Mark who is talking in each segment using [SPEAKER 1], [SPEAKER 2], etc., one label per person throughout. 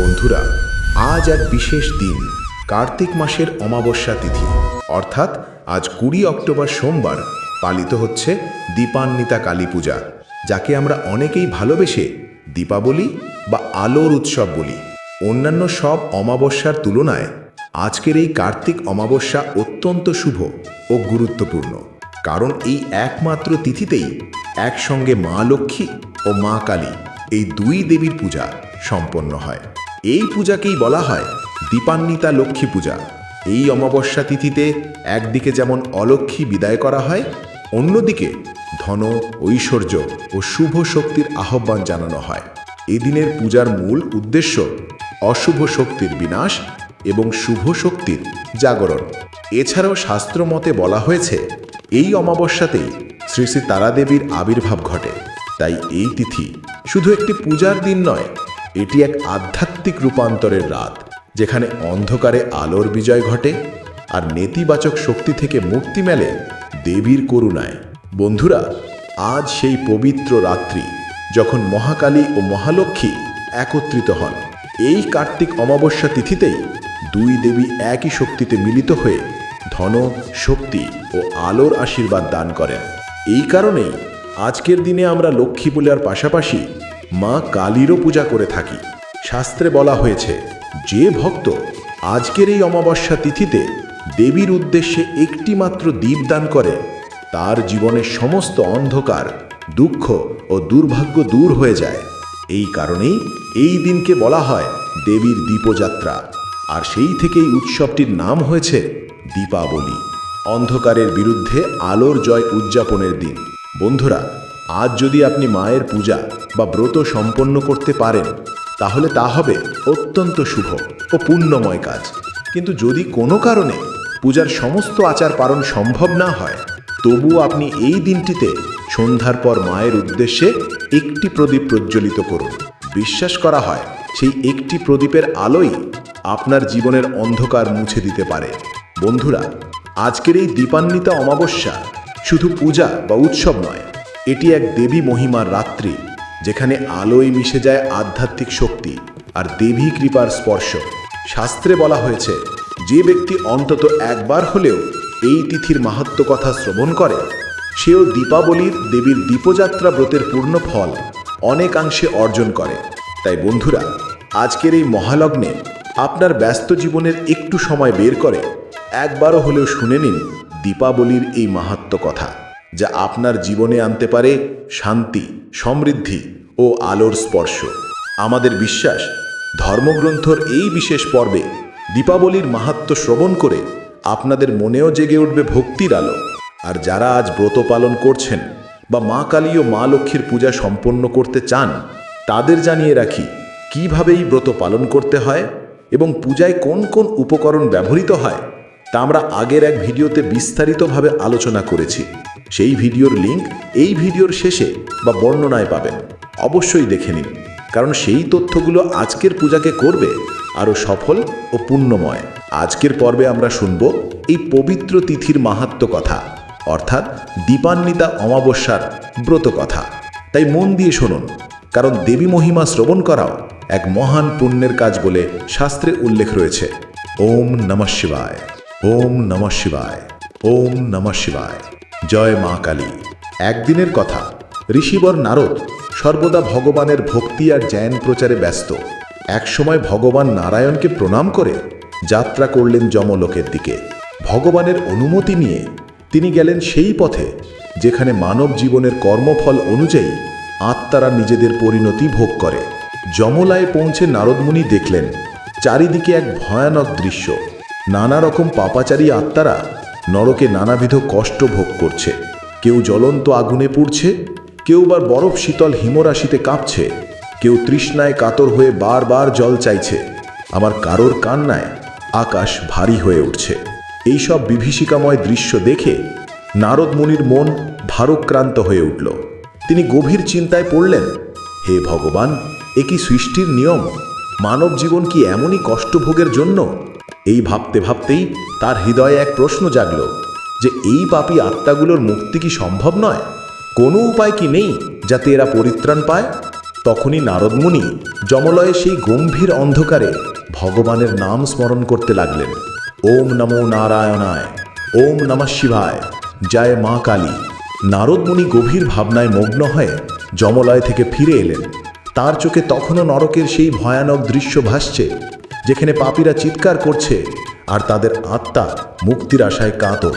[SPEAKER 1] বন্ধুরা, আজ এক বিশেষ দিন, কার্তিক মাসের অমাবস্যা তিথি। অর্থাৎ আজ কুড়ি অক্টোবর সোমবার পালিত হচ্ছে দীপান্বিতা কালী পূজা, যাকে আমরা অনেকেই ভালোবেসে দীপাবলি বা আলোর উৎসব বলি। অন্যান্য সব অমাবস্যার তুলনায় আজকের এই কার্তিক অমাবস্যা অত্যন্ত শুভ ও গুরুত্বপূর্ণ, কারণ এই একমাত্র তিথিতেই একসঙ্গে মা লক্ষ্মী ও মা কালী এই দুই দেবীর পূজা সম্পন্ন হয়। এই পূজাকেই বলা হয় দীপান্বিতা লক্ষ্মী পূজা। এই অমাবস্যা তিথিতে একদিকে যেমন অলক্ষ্মী বিদায় করা হয়, অন্যদিকে ধন, ঐশ্বর্য ও শুভ শক্তির আহ্বান জানানো হয়। এই দিনের পূজার মূল উদ্দেশ্য অশুভ শক্তির বিনাশ এবং শুভ শক্তির জাগরণ। এছাড়াও শাস্ত্রমতে বলা হয়েছে, এই অমাবস্যাতেই শ্রী শ্রী তারাদেবীর আবির্ভাব ঘটে। তাই এই তিথি শুধু একটি পূজার দিন নয় এটি এক আধ্যাত্মিক রূপান্তরের রাত, যেখানে অন্ধকারে আলোর বিজয় ঘটে আর নেতিবাচক শক্তি থেকে মুক্তি মেলে দেবীর করুণায়। বন্ধুরা, আজ সেই পবিত্র রাত্রি যখন মহাকালী ও মহালক্ষ্মী একত্রিত হন। এই কার্তিক অমাবস্যা তিথিতেই দুই দেবী একই শক্তিতে মিলিত হয়ে ধন, শক্তি ও আলোর আশীর্বাদ দান করেন। এই কারণেই আজকের দিনে আমরা লক্ষ্মী পূজার পাশাপাশি মা কালীরও পূজা করে থাকি। শাস্ত্রে বলা হয়েছে, যে ভক্ত আজকের এই অমাবস্যা তিথিতে দেবীর উদ্দেশ্যে একটি মাত্র দীপ দান করে, তার জীবনের সমস্ত অন্ধকার, দুঃখ ও দুর্ভাগ্য দূর হয়ে যায়। এই কারণেই এই দিনকে বলা হয় দেবীর দীপযাত্রা। আর সেই থেকেই উৎসবটির নাম হয়েছে দীপাবলি। অন্ধকারের বিরুদ্ধে আলোর জয় উদযাপনের দিন। বন্ধুরা আজ যদি আপনি মায়ের পূজা বা ব্রত সম্পন্ন করতে পারেন, তাহলে তা হবে অত্যন্ত শুভ ও পুণ্যময় কাজ। কিন্তু যদি কোনো কারণে পূজার সমস্ত আচার পালন সম্ভব না হয়, তবুও আপনি এই দিনটিতে সন্ধ্যার পর মায়ের উদ্দেশ্যে একটি প্রদীপ প্রজ্বলিত করুন। বিশ্বাস করা হয়, সেই একটি প্রদীপের আলোই আপনার জীবনের অন্ধকার মুছে দিতে পারে। বন্ধুরা, আজকের এই দীপান্বিতা অমাবস্যা শুধু পূজা বা উৎসব নয় এটি এক দেবী মহিমার রাত্রি, যেখানে আলোয় মিশে যায় আধ্যাত্মিক শক্তি আর দেবী কৃপার স্পর্শ। শাস্ত্রে বলা হয়েছে, যে ব্যক্তি অন্তত একবার হলেও এই তিথির মাহাত্ম কথা শ্রবণ করে, সেও দীপাবলির দেবীর দীপযাত্রা ব্রতের পূর্ণ ফল অনেকাংশে অর্জন করে। তাই বন্ধুরা, আজকের এই মহালগ্নে আপনার ব্যস্ত জীবনের একটু সময় বের করে একবারও হলেও শুনে নিন দীপাবলির এই মাহাত্ম কথা। যা আপনার জীবনে আনতে পারে শান্তি, সমৃদ্ধি ও আলোর স্পর্শ। আমাদের বিশ্বাস, ধর্মগ্রন্থর এই বিশেষ পর্বে দীপাবলির মাহাত্ম শ্রবণ করে আপনাদের মনেও জেগে উঠবে ভক্তির আলো। আর যারা আজ ব্রত পালন করছেন বা মা কালী ও মা লক্ষ্মীর পূজা সম্পন্ন করতে চান, তাদের জানিয়ে রাখি, কীভাবে এই ব্রত পালন করতে হয় এবং পূজায় কোন কোন উপকরণ ব্যবহৃত হয়, তা আমরা আগের এক ভিডিওতে বিস্তারিতভাবে আলোচনা করেছি। সেই ভিডিওর লিংক এই ভিডিওর শেষে বা বর্ণনায় পাবেন। অবশ্যই দেখে নিন, কারণ সেই তথ্যগুলো আজকের পূজাকে করবে আরও সফল ও পুণ্যময়। আজকের পর্বে আমরা শুনব এই পবিত্র তিথির মাহাত্ম কথা, অর্থাৎ দীপান্বিতা অমাবস্যার ব্রত কথা। তাই মন দিয়ে শুনুন, কারণ দেবী মহিমা শ্রবণ করাও এক মহান পুণ্যের কাজ বলে শাস্ত্রে উল্লেখ রয়েছে। ওম নমঃ শিবায়, ওম নমঃ শিবায়, ওম নমঃ শিবায়। জয় মা কালী। একদিনের কথা, ঋষিবর নারদ সর্বদা ভগবানের ভক্তি আর জ্ঞান প্রচারে ব্যস্ত। একসময় ভগবান নারায়ণকে প্রণাম করে যাত্রা করলেন যমলোকের দিকে। ভগবানের অনুমতি নিয়ে তিনি গেলেন সেই পথে, যেখানে মানব জীবনের কর্মফল অনুযায়ী আত্মারা নিজেদের পরিণতি ভোগ করে। যমলায় পৌঁছে নারদমুনি দেখলেন, চারিদিকে এক ভয়ানক দৃশ্য। নানা রকম পাপাচারী আত্মারা নরকে নানাবিধ কষ্ট ভোগ করছে। কেউ জ্বলন্ত আগুনে পুড়ছে, কেউ বার বরফ শীতল হিমরাশিতে কাঁপছে, কেউ তৃষ্ণায় কাতর হয়ে বারবার জল চাইছে। আমার কারোর কান্নায় আকাশ ভারী হয়ে উঠছে। এইসব বিভীষিকাময় দৃশ্য দেখে নারদ মুনির মন ভারক্রান্ত হয়ে উঠল। তিনি গভীর চিন্তায় পড়লেন, হে ভগবান, এ কি সৃষ্টির নিয়ম? মানব জীবন কি এমনই কষ্টভোগের জন্য? এই ভাবতে ভাবতেই তার হৃদয়ে এক প্রশ্ন জাগল যে এই পাপী আত্মাগুলোর মুক্তি কি সম্ভব নয়? কোনো উপায় কি নেই যাতে এরা পরিত্রাণ পায়? তখনই নারদমুনি যমলয়ে সেই গম্ভীর অন্ধকারে ভগবানের নাম স্মরণ করতে লাগলেন। ওম নমো নারায়ণায়, ওম নমঃ শিবায়, জয় মা কালী। নারদমুনি গভীর ভাবনায় মগ্ন হয়ে যমলয় থেকে ফিরে এলেন। তার চোখে তখনও নরকের সেই ভয়ানক দৃশ্য ভাসছে। যেখানে পাপীরা চিৎকার করছে আর তাদের আত্মা মুক্তির আশায় কাঁতর,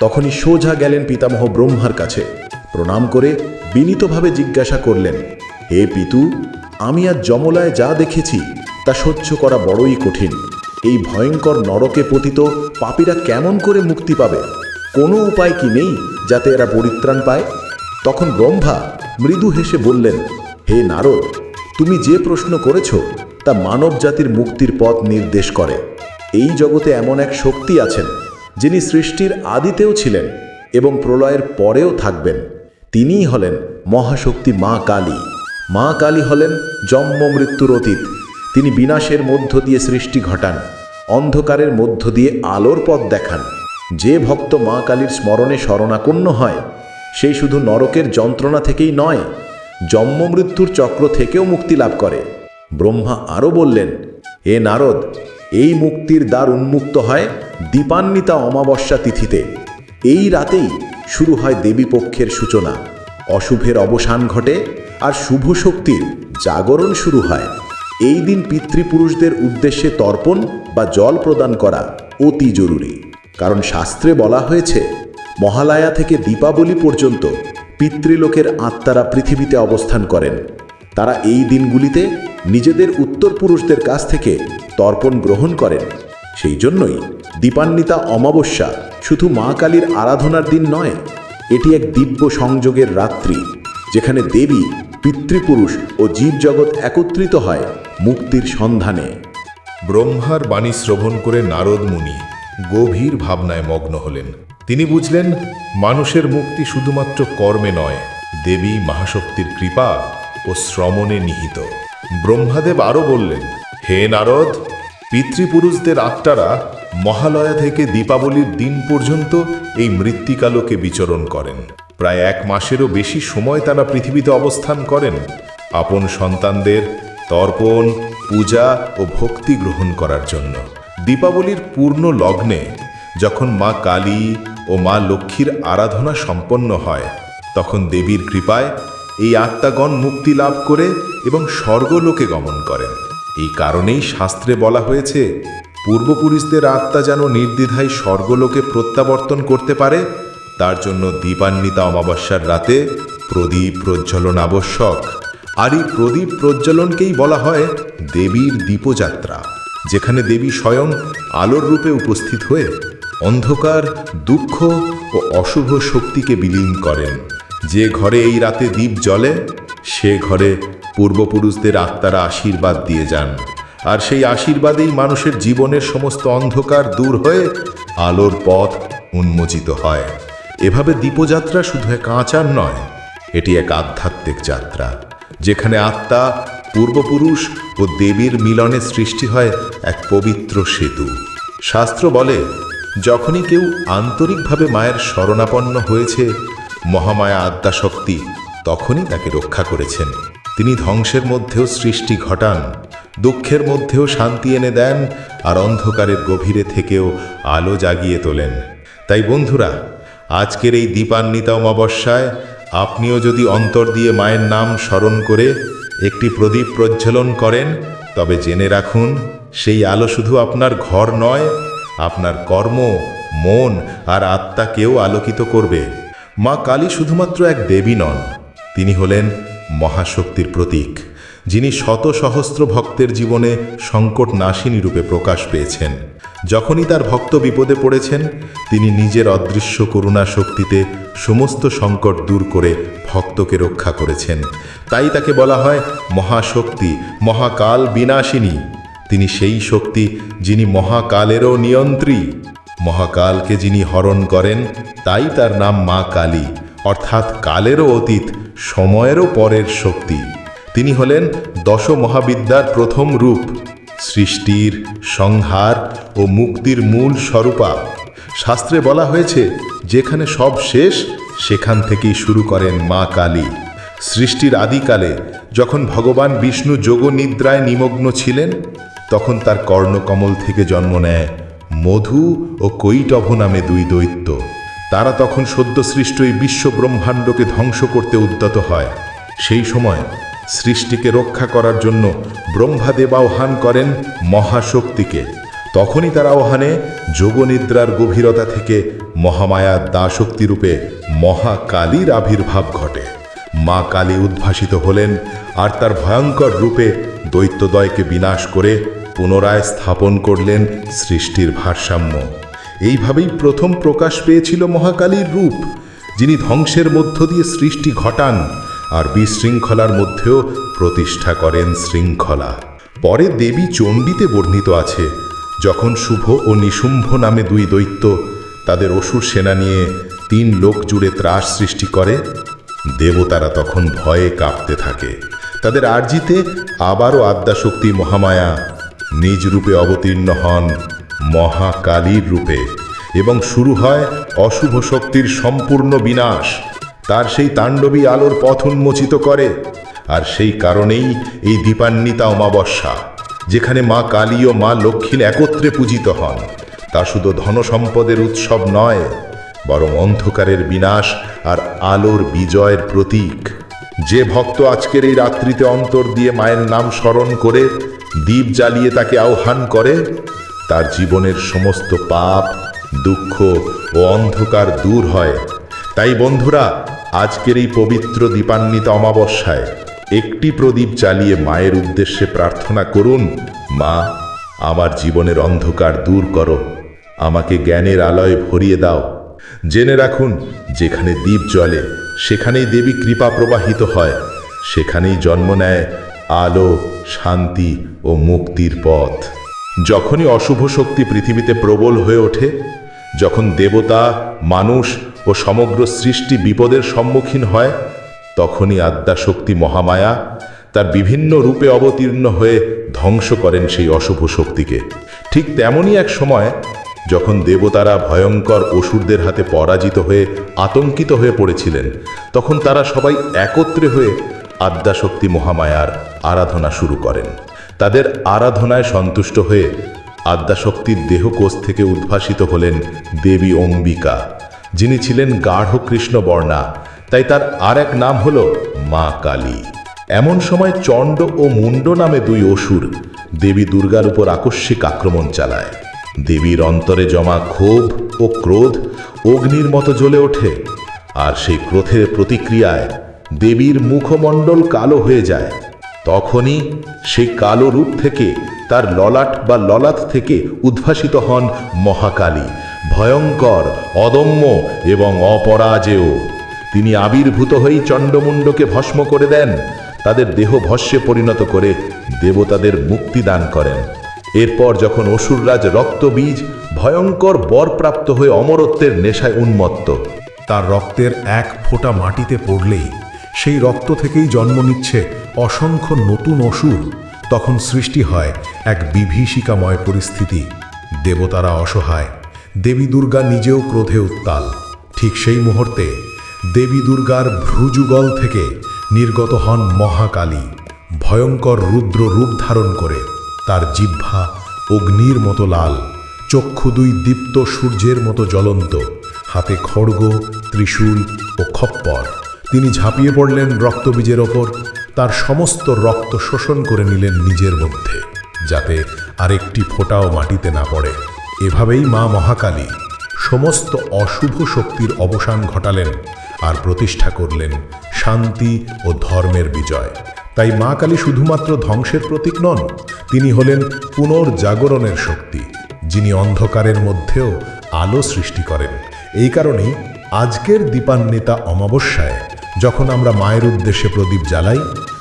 [SPEAKER 1] তখনই সোজা গেলেন পিতামহ ব্রহ্মার কাছে। প্রণাম করে বিনীতভাবে জিজ্ঞাসা করলেন, হে পিতু, আমি আজ যমলায় যা দেখেছি তা সহ্য করা বড়ই কঠিন। এই ভয়ঙ্কর নরকে পতিত পাপীরা কেমন করে মুক্তি পাবে? কোনো উপায় কি নেই যাতে এরা পরিত্রাণ পায়? তখন ব্রহ্মা মৃদু হেসে বললেন, হে নারদ, তুমি যে প্রশ্ন করেছ তা মানব জাতির মুক্তির পথ নির্দেশ করে। এই জগতে এমন এক শক্তি আছেন, যিনি সৃষ্টির আদিতেও ছিলেন এবং প্রলয়ের পরেও থাকবেন। তিনিই হলেন মহাশক্তি মা কালী। মা কালী হলেন জন্ম মৃত্যুর অতীত। তিনি বিনাশের মধ্য দিয়ে সৃষ্টি ঘটান, অন্ধকারের মধ্য দিয়ে আলোর পথ দেখান। যে ভক্ত মা কালীর স্মরণে শরণাপন্ন হয় সেই শুধু নরকের যন্ত্রণা থেকেই নয়, জন্ম মৃত্যুর চক্র থেকেও মুক্তি লাভ করে। ব্রহ্মা আরও বললেন এ নারদ, এই মুক্তির দ্বার উন্মুক্ত হয় দীপান্বিতা অমাবস্যা তিথিতে। এই রাতেই শুরু হয় দেবীপক্ষের সূচনা। অশুভের অবসান ঘটে আর শুভ শক্তির জাগরণ শুরু হয়। এই দিন পিতৃপুরুষদের উদ্দেশ্যে তর্পণ বা জল প্রদান করা অতি জরুরি। কারণ শাস্ত্রে বলা হয়েছে, মহালয়া থেকে দীপাবলি পর্যন্ত পিতৃলোকের আত্মারা পৃথিবীতে অবস্থান করেন। তারা এই দিনগুলিতে নিজেদের উত্তরপুরুষদের কাছ থেকে তর্পণ গ্রহণ করেন। সেই জন্যই দীপান্বিতা অমাবস্যা শুধু মা কালীর আরাধনার দিন নয়, এটি এক দিব্য সংযোগের রাত্রি, যেখানে দেবী, পিতৃপুরুষ ও জীবজগৎ একত্রিত হয় মুক্তির সন্ধানে।
[SPEAKER 2] ব্রহ্মার বাণী শ্রবণ করে নারদ মুনি গভীর ভাবনায় মগ্ন হলেন। তিনি বুঝলেন, মানুষের মুক্তি শুধুমাত্র কর্মে নয়, দেবী মহাশক্তির কৃপা ও শ্রমণে নিহিত। ব্রহ্মাদেব আরও বললেন, হে নারদ, পিতৃপুরুষদের আত্মারা মহালয়া থেকে দীপাবলির দিন পর্যন্ত এই মৃত্তিকালোকে বিচরণ করেন। প্রায় এক মাসেরও বেশি সময় তারা পৃথিবীতে অবস্থান করেন। আপন সন্তানদের তর্পণ, পূজা ও ভক্তি গ্রহণ করার জন্য। দীপাবলির পূর্ণ লগ্নে যখন মা কালী ও মা লক্ষ্মীর আরাধনা সম্পন্ন হয়, তখন দেবীর কৃপায় এই আত্মাগণ মুক্তি লাভ করে এবং স্বর্গলোকে গমন করেন এই কারণেই শাস্ত্রে বলা হয়েছে, পূর্বপুরুষদের আত্মা যেন নির্দ্বিধায় স্বর্গলোকে প্রত্যাবর্তন করতে পারে, তার জন্য দীপান্বিতা অমাবস্যার রাতে প্রদীপ প্রজ্বলন আবশ্যক। আর এই প্রদীপ প্রজ্বলনকেই বলা হয় দেবীর দীপযাত্রা, যেখানে দেবী স্বয়ং আলোর রূপে উপস্থিত হয়ে অন্ধকার, দুঃখ ও অশুভ শক্তিকে বিলীন করেন। যে ঘরে এই রাতে দ্বীপ জ্বলে, সে ঘরে পূর্বপুরুষদের আত্মারা আশীর্বাদ দিয়ে যান। আর সেই আশীর্বাদেই মানুষের জীবনের সমস্ত অন্ধকার দূর হয়ে আলোর পথ উন্মোচিত হয়। এভাবে দীপযাত্রা শুধু এক আচার নয়, এটি এক আধ্যাত্মিক যাত্রা, যেখানে আত্মা, পূর্বপুরুষ ও দেবীর মিলনে সৃষ্টি হয় এক পবিত্র সেতু। শাস্ত্র বলে, যখনই কেউ আন্তরিকভাবে মায়ের শরণাপন্ন হয়েছে মহামায়া আদ্যাশক্তি তখনই তাকে রক্ষা করেছেন। তিনি ধ্বংসের মধ্যেও সৃষ্টি ঘটান, দুঃখের মধ্যেও শান্তি এনে দেন আর অন্ধকারের গভীরে থেকেও আলো জাগিয়ে তোলেন। তাই বন্ধুরা, আজকের এই দীপান্বিতা অমাবস্যায় আপনিও যদি অন্তর দিয়ে মায়ের নাম স্মরণ করে একটি প্রদীপ প্রজ্বলন করেন, তবে জেনে রাখুন, সেই আলো শুধু আপনার ঘর নয়, আপনার কর্ম, মন আর আত্মাকেও আলোকিত করবে। মা কালী শুধুমাত্র এক দেবী নন, তিনি হলেন মহাশক্তির প্রতীক, যিনি শত সহস্র ভক্তের জীবনে সংকট নাশিনী রূপে প্রকাশ পেয়েছেন। যখনই তার ভক্ত বিপদে পড়েছেন, তিনি নিজের অদৃশ্য করুণা শক্তিতে সমস্ত সংকট দূর করে ভক্তকে রক্ষা করেছেন। তাই তাকে বলা হয় মহাশক্তি, মহাকাল বিনাশিনী। তিনি সেই শক্তি যিনি মহাকালেরও নিয়ন্ত্রী। মহাকালকে যিনি হরণ করেন, তাই তার নাম মা কালী, অর্থাৎ কালেরও অতীত, সময়েরও পরের শক্তি। তিনি হলেন দশ মহাবিদ্যার প্রথম রূপ। সৃষ্টির, সংহার ও মুক্তির মূল স্বরূপা। শাস্ত্রে বলা হয়েছে, যেখানে সব শেষ, সেখান থেকেই শুরু করেন মা কালী। সৃষ্টির আদিকালে, যখন ভগবান বিষ্ণু যোগ নিদ্রায় নিমগ্ন ছিলেন, তখন তার কর্ণকমল থেকে জন্ম নেয়। মধু ও কৈটভ নামে দুই দৈত্য। তারা তখন সদ্য সৃষ্ট এই বিশ্ব ব্রহ্মাণ্ডকে ধ্বংস করতে উদ্যত হয়। সেই সময় সৃষ্টিকে রক্ষা করার জন্য ব্রহ্মাদেব আহ্বান করেন মহাশক্তিকে। তখনই তার আহ্বানে যোগনিদ্রার গভীরতা থেকে মহামায়া দাশক্তি রূপে মহাকালীর আবির্ভাব ঘটে। মা কালী উদ্ভাসিত হলেন আর তার ভয়ঙ্কর রূপে দৈত্যদয়কে বিনাশ করে পুনরায় স্থাপন করলেন সৃষ্টির ভারসাম্য। এইভাবেই প্রথম প্রকাশ পেয়েছিল মহাকালীর রূপ, যিনি ধ্বংসের মধ্য দিয়ে সৃষ্টি ঘটান আর বিশৃঙ্খলার মধ্যেও প্রতিষ্ঠা করেন শৃঙ্খলা। পরে দেবী চণ্ডীতে বর্ণিত আছে, যখন শুভ ও নিশুম্ভ নামে দুই দৈত্য তাদের অসুর সেনা নিয়ে তিন লোক জুড়ে ত্রাস সৃষ্টি করে, দেবতারা তখন ভয়ে কাঁপতে থাকে। তাদের আর্জিতে আবারও আদ্যাশক্তি মহামায়া নিজ রূপে অবতীর্ণ হন মহাকালীর রূপে এবং শুরু হয় অশুভ শক্তির সম্পূর্ণ বিনাশ। তার সেই তাণ্ডবী আলোর পথ উন্মোচিত করে। আর সেই কারণেই এই দীপান্বিতা অমাবস্যা, যেখানে মা কালী ও মা লক্ষ্মীর একত্রে পূজিত হন, তা শুধু ধনসম্পদের উৎসব নয়, বরং অন্ধকারের বিনাশ আর আলোর বিজয়ের প্রতীক। যে ভক্ত আজকের এই রাত্রিতে অন্তর দিয়ে মায়ের নাম স্মরণ করে দীপ জ্বালিয়ে তাকে আহ্বান করে, তার জীবনের সমস্ত পাপ, দুঃখ ও অন্ধকার দূর হয়। তাই বন্ধুরা, আজকের এই পবিত্র দীপান্বিত অমাবস্যায় একটি প্রদীপ জ্বালিয়ে মায়ের উদ্দেশ্যে প্রার্থনা করুন, মা, আমার জীবনের অন্ধকার দূর করো। আমাকে জ্ঞানের আলয় ভরিয়ে দাও। জেনে রাখুন, যেখানে দ্বীপ জ্বলে, সেখানেই দেবী কৃপা প্রবাহিত হয়, সেখানেই জন্ম নেয় আলো, শান্তি ও মুক্তির পথ। যখনই অশুভ শক্তি পৃথিবীতে প্রবল হয়ে ওঠে, যখন দেবতা, মানুষ ও সমগ্র সৃষ্টি বিপদের সম্মুখীন হয়, তখনই আদ্যাশক্তি মহামায়া তার বিভিন্ন রূপে অবতীর্ণ হয়ে ধ্বংস করেন সেই অশুভ শক্তিকে। ঠিক তেমনই এক সময়, যখন দেবতারা ভয়ঙ্কর অসুরদের হাতে পরাজিত হয়ে আতঙ্কিত হয়ে পড়েছিলেন, তখন তারা সবাই একত্রে হয়ে আদ্যাশক্তি মহামায়ার আরাধনা শুরু করেন। তাদের আরাধনায় সন্তুষ্ট হয়ে আদ্যাশক্তির দেহকোষ থেকে উদ্ভাসিত হলেন দেবী অম্বিকা, যিনি ছিলেন গাঢ় কৃষ্ণবর্ণা তাই তার আর এক নাম হল মা কালী। এমন সময় চণ্ড ও মুন্ড নামে দুই অসুর দেবী দুর্গার উপর আকস্মিক আক্রমণ চালায়। দেবীর অন্তরে জমা ক্ষোভ ও ক্রোধ অগ্নির মতো জ্বলে ওঠে, আর সেই ক্রোধের প্রতিক্রিয়ায় দেবীর মুখমণ্ডল কালো হয়ে যায়। তখনই সেই কালো রূপ থেকে তার ললাট বা ললাট থেকে উদ্ভাসিত হন মহাকালী, ভয়ঙ্কর, অদম্য এবং অপরাজেয়। তিনি আবির্ভূত হয়েই চণ্ডমুণ্ডকে ভস্ম করে দেন, তাদের দেহ ভস্যে পরিণত করে দেবতাদের মুক্তি দান করেন। এরপর যখন অসুররাজ রক্তবীজ ভয়ঙ্কর বরপ্রাপ্ত হয়ে অমরত্বের নেশায় উন্মত্ত,
[SPEAKER 3] তার রক্তের এক ফোঁটা মাটিতে পড়লেই সেই রক্ত থেকেই জন্ম নিচ্ছে অসংখ্য নতুন অসুর। তখন সৃষ্টি হয় এক বিভীষিকাময় পরিস্থিতি। দেবতারা অসহায়। দেবী দুর্গা নিজেও ক্রোধে উত্তাল। ঠিক সেই মুহূর্তে দেবী দুর্গার ভ্রুযুগল থেকে নির্গত হন মহাকালী, ভয়ঙ্কর রুদ্র রূপ ধারণ করে। তার জিহ্বা অগ্নির মতো লাল, চক্ষু দুই দীপ্ত সূর্যের মতো জ্বলন্ত, হাতে খড়গ, ত্রিশূল ও খপ্পর। তিনি ঝাঁপিয়ে পড়লেন রক্তবীজের ওপর। তার সমস্ত রক্ত শোষণ করে নিলেন নিজের মধ্যে, যাতে আরেকটি ফোঁটাও মাটিতে না পড়ে। এভাবেই মা মহাকালী সমস্ত অশুভ শক্তির অবসান ঘটালেন আর প্রতিষ্ঠা করলেন শান্তি ও ধর্মের বিজয়। তাই মা কালী শুধুমাত্র ধ্বংসের প্রতীক নন, তিনি হলেন পুনর্জাগরণের শক্তি, যিনি অন্ধকারের মধ্যেও আলো সৃষ্টি করেন। এই কারণেই আজকের দীপান্বিতা অমাবস্যায় যখন আমরা মায়ের উদ্দেশ্যে প্রদীপ জ্বালাই,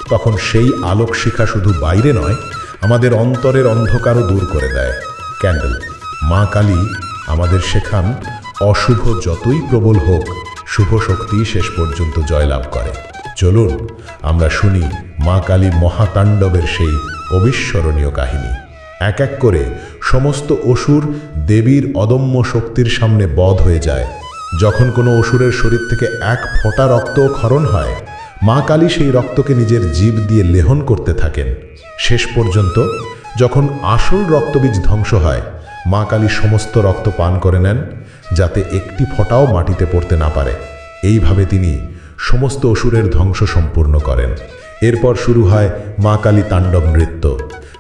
[SPEAKER 3] তখন সেই আলোক শিখা শুধু বাইরে নয়, আমাদের অন্তরের অন্ধকারও দূর করে দেয়। ক্যান্ডেল, মা কালী আমাদের শেখান, অশুভ যতই প্রবল হোক, শুভ শক্তি শেষ পর্যন্ত জয়লাভ করে। চলুন, আমরা শুনি মা কালীর মহাতাণ্ডবের সেই অবিস্মরণীয় কাহিনী। এক এক করে সমস্ত অসুর দেবীর অদম্য শক্তির সামনে বধ হয়ে যায়। যখন কোনো অসুরের শরীর থেকে এক ফোঁটা রক্ত ক্ষরণ হয়, মা কালী সেই রক্তকে নিজের জীব দিয়ে লেহন করতে থাকেন। শেষ পর্যন্ত যখন আসল রক্তবীজ ধ্বংস হয়, মা কালী সমস্ত রক্ত পান করে নেন, যাতে একটি ফোঁটাও মাটিতে পড়তে না পারে। এইভাবে তিনি সমস্ত অসুরের ধ্বংস সম্পূর্ণ করেন। এরপর শুরু হয় মা কালী তাণ্ডব নৃত্য,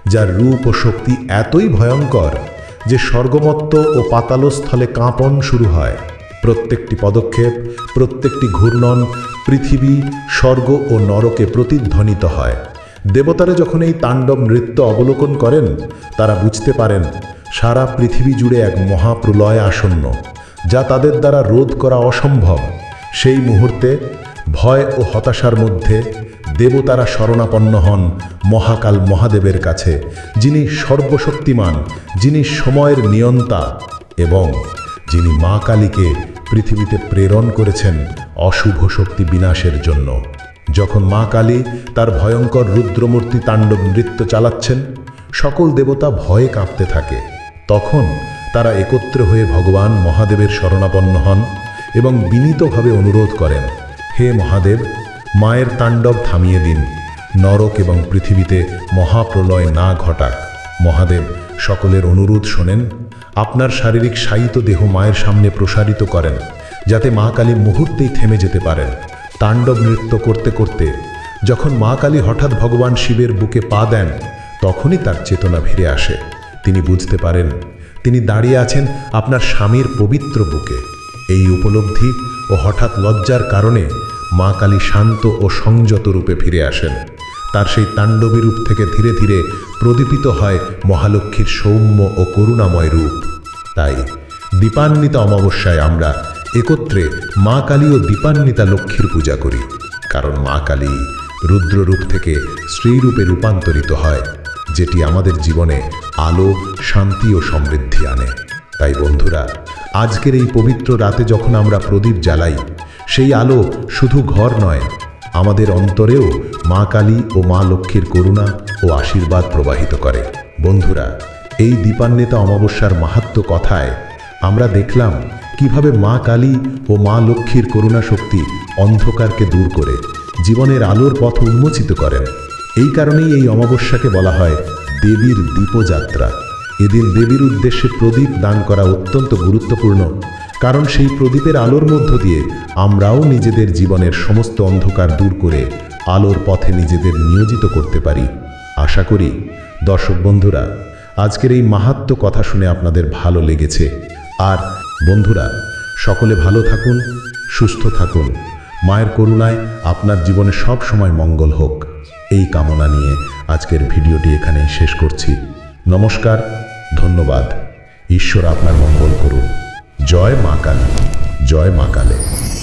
[SPEAKER 3] যার রূপ ও শক্তি এতই ভয়ঙ্কর যে স্বর্গমত্ত ও পাতালস্থলে কাঁপন শুরু হয়। প্রত্যেকটি পদক্ষেপ, প্রত্যেকটি ঘূর্ণন পৃথিবী, স্বর্গ ও নরকে প্রতিধ্বনিত হয়। দেবতারা যখন এই তাণ্ডব নৃত্য অবলোকন করেন, তারা বুঝতে পারেন, সারা পৃথিবী জুড়ে এক মহাপ্রলয় আসন্ন, যা তাদের দ্বারা রোধ করা অসম্ভব। সেই মুহূর্তে ভয় ও হতাশার মধ্যে দেবতারা শরণাপন্ন হন মহাকাল মহাদেবের কাছে, যিনি সর্বশক্তিমান, যিনি সময়ের নিয়ন্তা এবং যিনি মা কালীকে পৃথিবীতে প্রেরণ করেছেন অশুভ শক্তি বিনাশের জন্য। যখন মা কালী তার ভয়ঙ্কর রুদ্রমূর্তি তাণ্ডব নৃত্য চালাচ্ছেন, সকল দেবতা ভয়ে কাঁপতে থাকে। তখন তারা একত্র হয়ে ভগবান মহাদেবের শরণাপন্ন হন এবং বিনীতভাবে অনুরোধ করেন, হে মহাদেব, মায়ের তাণ্ডব থামিয়ে দিন। নরক এবং পৃথিবীতে মহাপ্রলয় না ঘটাক। মহাদেব সকলের অনুরোধ শোনেন আপনার শারীরিক শায়িত দেহ মায়ের সামনে প্রসারিত করেন, যাতে মা কালী মুহূর্তেই থেমে যেতে পারেন। তাণ্ডব নৃত্য করতে করতে, যখন মা কালী হঠাৎ ভগবান শিবের বুকে পা দেন, তখনই তার চেতনা ফিরে আসে। তিনি বুঝতে পারেন, তিনি দাঁড়িয়ে আছেন আপনার স্বামীর পবিত্র বুকে। এই উপলব্ধি ও হঠাৎ লজ্জার কারণে মা কালী শান্ত ও সংযত রূপে ফিরে আসেন। তার সেই তাণ্ডবী রূপ থেকে ধীরে ধীরে প্রদীপিত হয় মহালক্ষ্মীর সৌম্য ও করুণাময় রূপ। তাই দীপান্বিতা অমাবস্যায় আমরা একত্রে মা কালী ও দীপান্বিতা লক্ষ্মীর পূজা করি, কারণ মা কালী রুদ্ররূপ থেকে শ্রীরূপে রূপান্তরিত হয়, যেটি আমাদের জীবনে আলো, শান্তি ও সমৃদ্ধি আনে। তাই বন্ধুরা, আজকের এই পবিত্র রাতে যখন আমরা প্রদীপ জ্বালাই, সেই আলো শুধু ঘর নয়, আমাদের অন্তরেও মা কালী ও মা লক্ষ্মীর করুণা ও আশীর্বাদ প্রবাহিত করে। বন্ধুরা, এই দীপান্বিতা অমাবস্যার মাহাত্ম কথায় আমরা দেখলাম কীভাবে মা কালী ও মা লক্ষ্মীর করুণা শক্তি অন্ধকারকে দূর করে জীবনের আলোর পথ উন্মোচিত করেন। এই কারণেই এই অমাবস্যাকে বলা হয় দেবীর দীপযাত্রা। এদিন দেবীর উদ্দেশ্যে প্রদীপ দান করা অত্যন্ত গুরুত্বপূর্ণ, কারণ সেই প্রদীপের আলোর মধ্য দিয়ে আমরাও নিজেদের জীবনের সমস্ত অন্ধকার দূর করে আলোর পথে নিজেদের নিয়োজিত করতে পারি। আশা করি, দর্শক বন্ধুরা, আজকের এই মাহাত্ম কথা শুনে আপনাদের ভালো লেগেছে। আর বন্ধুরা, সকলে ভালো থাকুন, সুস্থ থাকুন। মায়ের করুণায় আপনার জীবনে সব সময় মঙ্গল হোক। এই কামনা নিয়ে আজকের ভিডিওটি এখানে শেষ করছি। নমস্কার, ধন্যবাদ। ঈশ্বর আপনার মঙ্গল করুন। জয় মা কালী, জয় মা কালী।